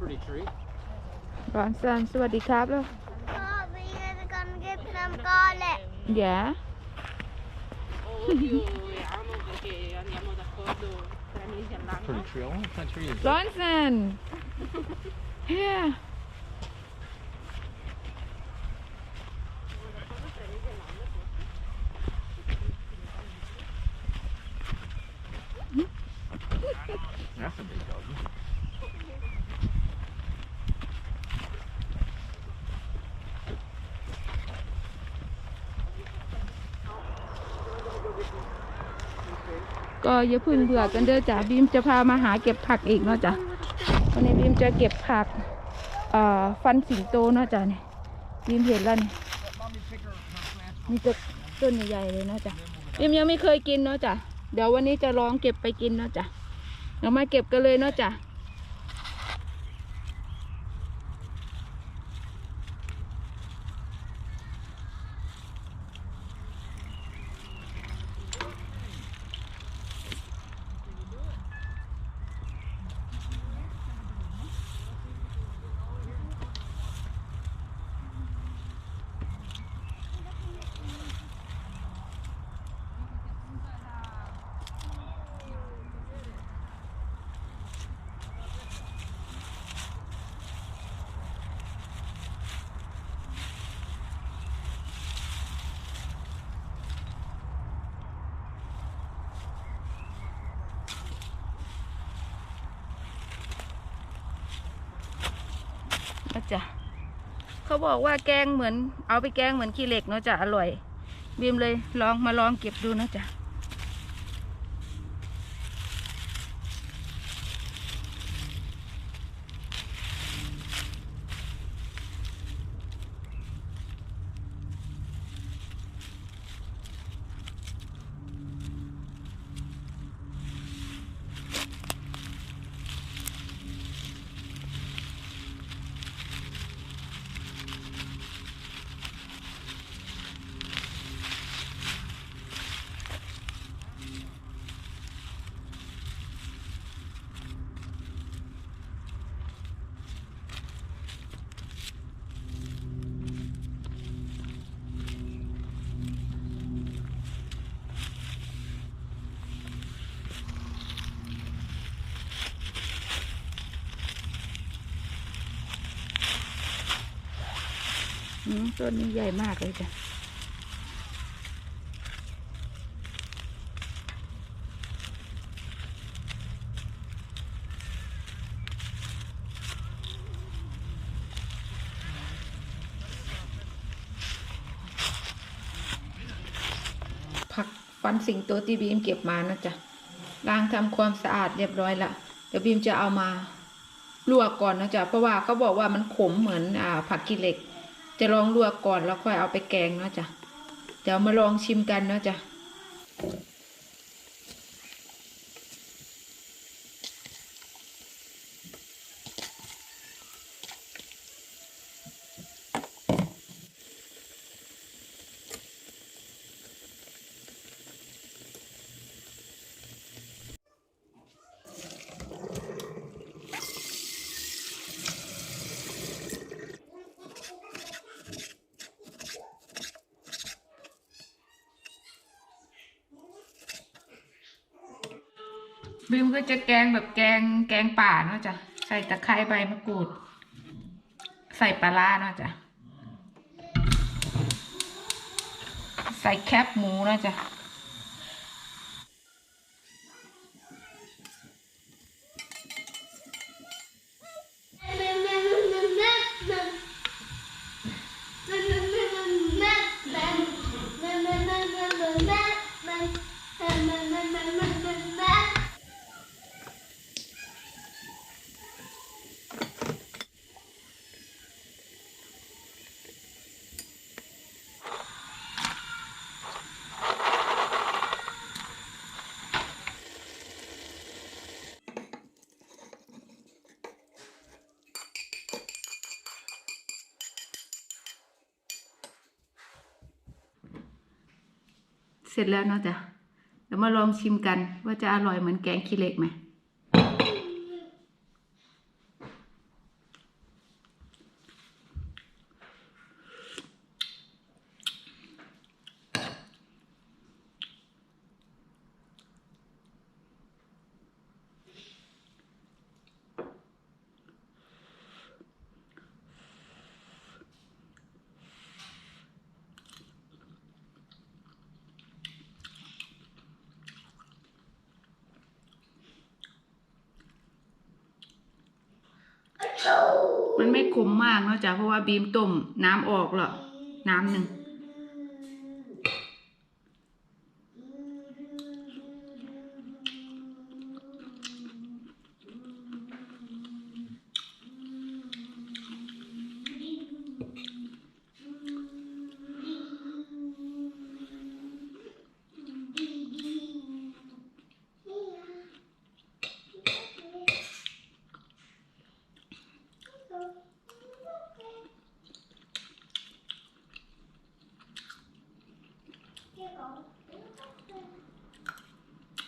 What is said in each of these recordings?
pretty tree. ร้อนซันสวัสดีครับแล้วพ่อวีจะกันเก็บน้ำก้อนแหละ อย่า Odio e amo perché andiamo d'accordo tre mesi all'anno. Pretty tree. Oh, what kind of tree is ร้อ that? นซันเฮีย That's a big dog. ก็ อย่าพึ่งเบื่อกันเด้อจ้ะบีมจะพามาหาเก็บผักอีกเนาะจ้ะวันนี้บีมจะเก็บผักเอ่อฟันสิงโตเนาะจ้ะเนี่ยบีมเห็นแล้วนี่มีต้นต้นใหญ่ๆเลยเนาะจ้ะบีมยังไม่เคยกินเนาะจ้ะเดี๋ยววันนี้จะลองเก็บไปกินเนาะจ้ะเรามาเก็บกันเลยเนาะจ้ะ นะจ๊ะเขาบอกว่าแกงเหมือน เอาไปแกงเหมือนขี้เหล็กเนาะจ๊ะอร่อยบีมเลยลองมาลองเก็บดูนะจ๊ะ ต้นนี้ใหญ่มากเลยจ้ะผักฟันสิงโตที่บีมเก็บมานะจ๊ะล้างทำความสะอาดเรียบร้อยละเดี๋ยวบีมจะเอามาลวกก่อนนะจ๊ะเพราะว่าเขาบอกว่ามันขมเหมือนอ่าผักกิเหล็ก จะลองลวกก่อนแล้วค่อยเอาไปแกงเนาะจ้ะ เดี๋ยวมาลองชิมกันเนาะจ้ะ บิมก็จะแกงแบบแกงแกงป่าเนาะจ้ะใส่ตะไคร้ใบมะกรูด ใส่ปลาร้าเนาะจ้ะใส่แคบหมูเนาะจ้ะ เสร็จแล้วเนาะจ้ะเดี๋ยวมาลองชิมกันว่าจะอร่อยเหมือนแกงขี้เหล็กไหม มันไม่คมมากเนาะจ้ะเพราะว่าบีมต้มน้ำออกแล้วน้ำหนึ่ง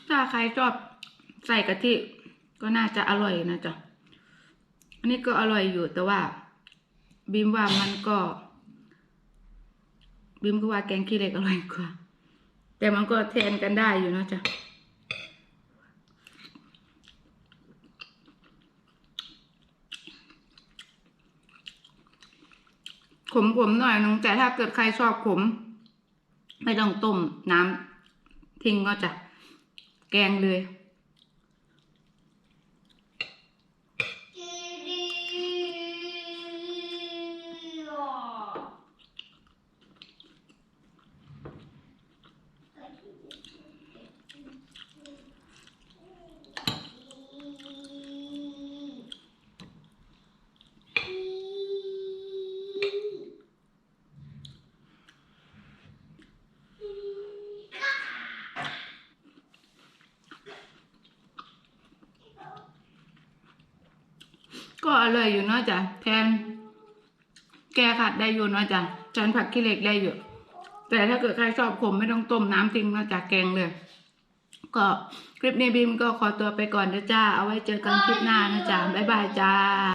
ถ้าใครชอบใส่กะทิก็น่าจะอร่อยนะจ๊ะ อันนี้ก็อร่อยอยู่แต่ว่าบีมว่ามันก็บีมก็ว่าแกงขี้เหล็กอร่อยกว่า แต่มันก็แทนกันได้อยู่นะจ๊ะขมๆหน่อยนึงแต่ถ้าเกิดใครชอบขม ไม่ต้องต้มน้ำทิ้งก็จะแกงเลย อร่อยอยู่เนาะจ้ะแทน แกขัดได้อยู่เนาะจ้ะจานผักขี้เหล็กได้อยู่ แต่ถ้าเกิดใครชอบขมไม่ต้องต้มน้ำทิ้งเนาะจ้ะแกงเลย ก็คลิปนี้บีมก็ขอตัวไปก่อนนะจ้า เอาไว้เจอกันคลิปหน้านะจ้าบ๊ายบายจ้า